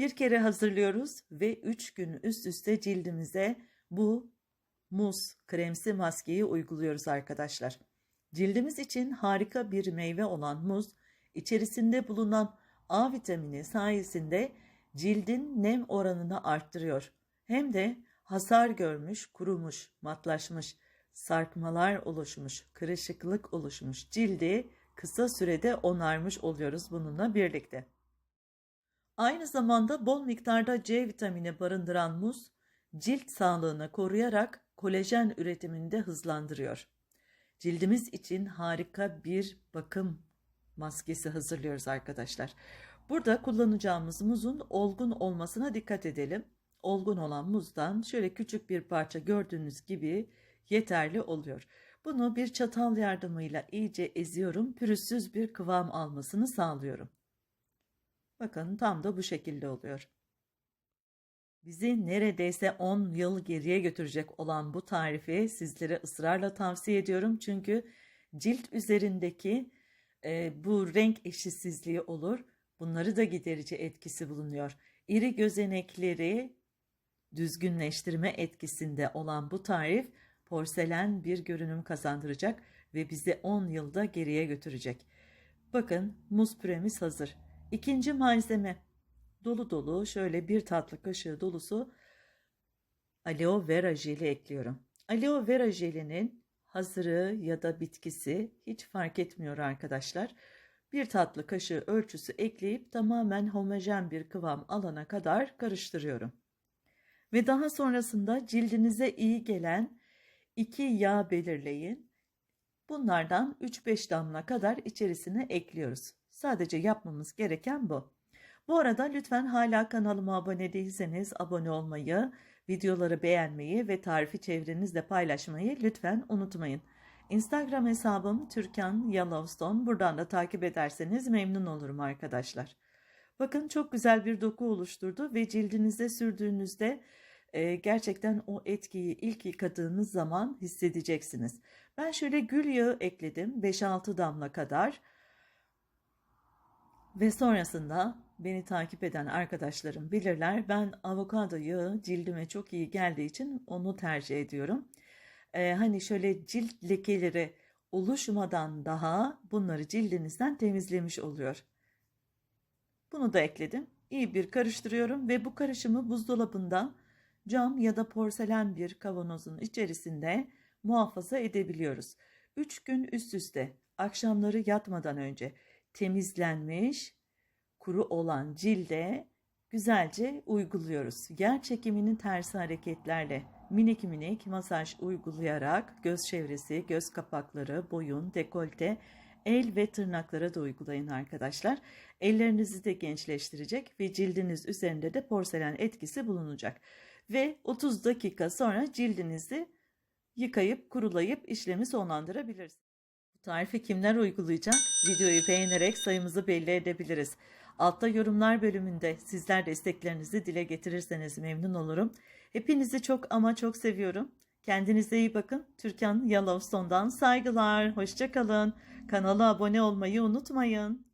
Bir kere hazırlıyoruz ve 3 gün üst üste cildimize bu muz kremsi maskeyi uyguluyoruz arkadaşlar. Cildimiz için harika bir meyve olan muz, içerisinde bulunan A vitamini sayesinde cildin nem oranını arttırıyor. Hem de hasar görmüş, kurumuş, matlaşmış, sarkmalar oluşmuş, kırışıklık oluşmuş cildi kısa sürede onarmış oluyoruz bununla birlikte. Aynı zamanda bol miktarda C vitamini barındıran muz, cilt sağlığını koruyarak kolajen üretimini de hızlandırıyor. Cildimiz için harika bir bakım maskesi hazırlıyoruz arkadaşlar. Burada kullanacağımız muzun olgun olmasına dikkat edelim. Olgun olan muzdan şöyle küçük bir parça gördüğünüz gibi yeterli oluyor. Bunu bir çatal yardımıyla iyice eziyorum. Pürüzsüz bir kıvam almasını sağlıyorum. Bakın tam da bu şekilde oluyor. Bizi neredeyse 10 yıl geriye götürecek olan bu tarifi sizlere ısrarla tavsiye ediyorum. Çünkü cilt üzerindeki e, bu renk eşitsizliği olur. Bunları da giderici etkisi bulunuyor. İri gözenekleri düzgünleştirme etkisinde olan bu tarif porselen bir görünüm kazandıracak ve bizi 10 yılda geriye götürecek. Bakın muz püremiz hazır. İkinci malzeme dolu dolu şöyle bir tatlı kaşığı dolusu aloe vera jeli ekliyorum. Aloe vera jelinin hazırı ya da bitkisi hiç fark etmiyor arkadaşlar. Bir tatlı kaşığı ölçüsü ekleyip tamamen homojen bir kıvam alana kadar karıştırıyorum. Ve daha sonrasında cildinize iyi gelen iki yağ belirleyin. Bunlardan 3-5 damla kadar içerisine ekliyoruz. Sadece yapmamız gereken bu. Bu arada lütfen hala kanalıma abone değilseniz abone olmayı, videoları beğenmeyi ve tarifi çevrenizle paylaşmayı lütfen unutmayın. Instagram hesabım Türkan Yellowstone. Buradan da takip ederseniz memnun olurum arkadaşlar. Bakın çok güzel bir doku oluşturdu ve cildinize sürdüğünüzde e, gerçekten o etkiyi ilk yıkadığınız zaman hissedeceksiniz. Ben şöyle gül yağı ekledim 5-6 damla kadar. Ve sonrasında beni takip eden arkadaşlarım bilirler. Ben avokado yağı cildime çok iyi geldiği için onu tercih ediyorum. Ee, hani şöyle cilt lekeleri oluşmadan daha bunları cildinizden temizlemiş oluyor. Bunu da ekledim. İyi bir karıştırıyorum ve bu karışımı buzdolabında cam ya da porselen bir kavanozun içerisinde muhafaza edebiliyoruz. 3 gün üst üste akşamları yatmadan önce temizlenmiş, kuru olan cilde güzelce uyguluyoruz. Yer çekiminin tersi hareketlerle minik minik masaj uygulayarak göz çevresi, göz kapakları, boyun, dekolte, el ve tırnaklara da uygulayın arkadaşlar. Ellerinizi de gençleştirecek ve cildiniz üzerinde de porselen etkisi bulunacak. Ve 30 dakika sonra cildinizi yıkayıp kurulayıp işlemi sonlandırabilirsiniz. Tarifi kimler uygulayacak? Videoyu beğenerek sayımızı belli edebiliriz. Altta yorumlar bölümünde sizler desteklerinizi dile getirirseniz memnun olurum. Hepinizi çok ama çok seviyorum. Kendinize iyi bakın. Türkan Yellowstone'dan saygılar. Hoşçakalın. Kanala abone olmayı unutmayın.